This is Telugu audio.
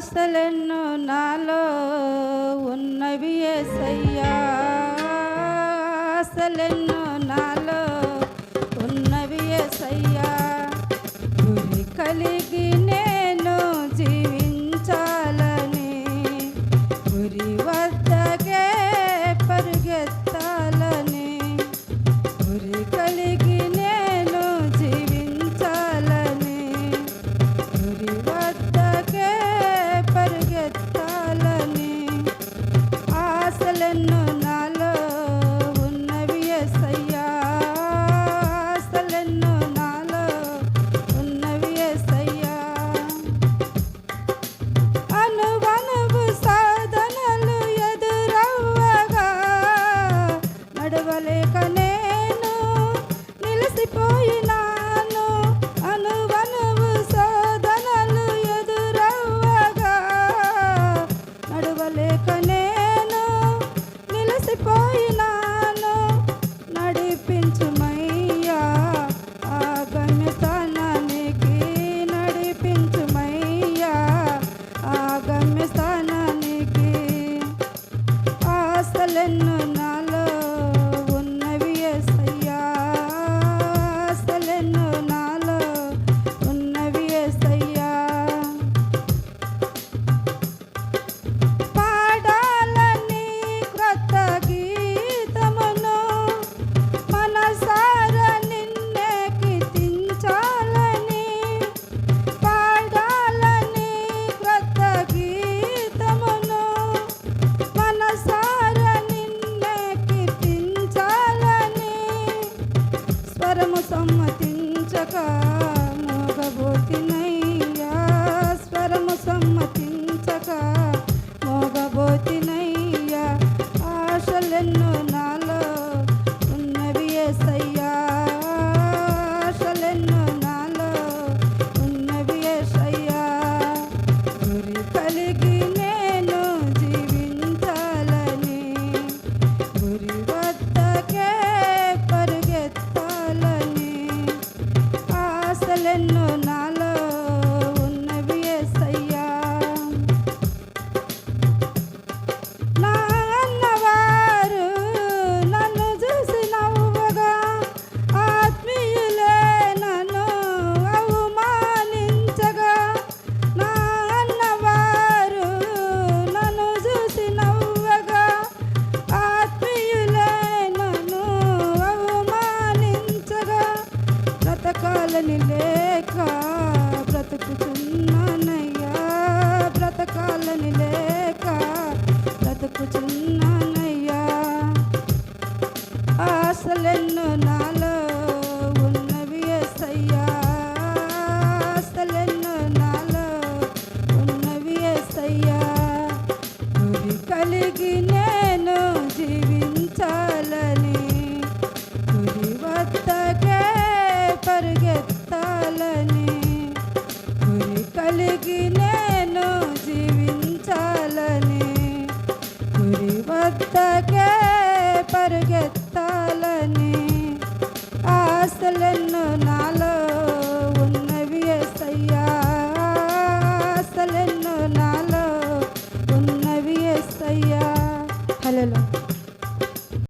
ఆశలెన్నో నాలో ఉన్నవి ఎసయ్యా ఆశలెన్నో నాలో ఉన్నవి ఎసయ్యా గురి కలిగి నేను జీవించాలని గురి వద్దకే పరిగెత్తాలని గురి కలిగి నేను ಸಲನ್ನನ್ನು చక మోగబోతిన ಮಗಳನ್ನು కదలి లేక బ్రతుకుతున్నానయ్యా బ్రతకాలని లేక బ్రతుకుతున్నానయ్యా. ఆశలెన్నో నాలుగు చెత్తకే పరిగెత్తాలని ఆశలను నాలో